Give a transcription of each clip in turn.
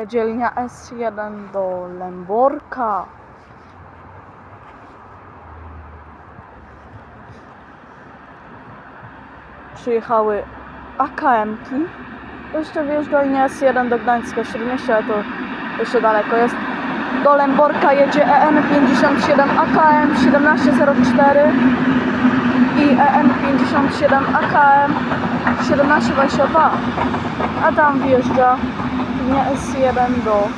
Jedzie linia S1 do Lęborka. Przyjechały AKM-ki. Jeszcze wjeżdża linia S1 do Gdańska Śródmieścia, ale to jeszcze daleko jest. Do Lęborka jedzie E EN57 AKM 1704 i E EN57 AKM 1722. A tam wjeżdża linia S1 do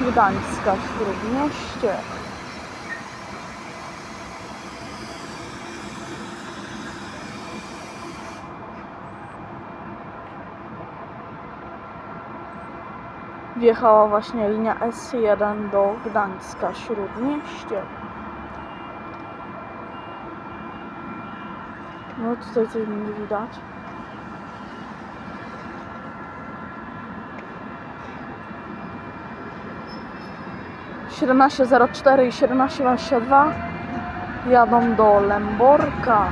Gdańska Śródmieście. Wjechała właśnie linia S1 do Gdańska Śródmieście. No tutaj coś nie widać. 17.04 i 17.22 jadą do Lęborka.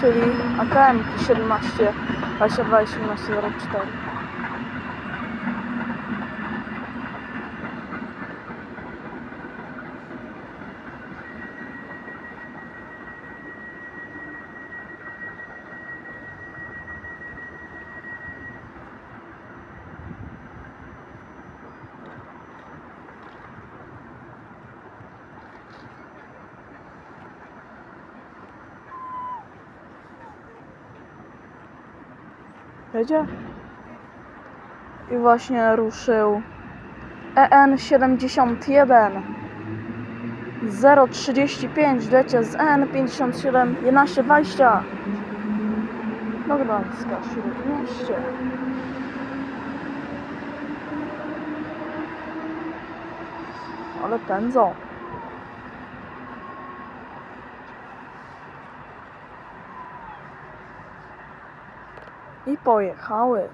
Czyli AKM 17 i 17.04 Jedzie? I właśnie ruszył E EN71 035 lecie z E EN57 1120 do Gdańska Śródmieście. Ale pędzą. I pojechały.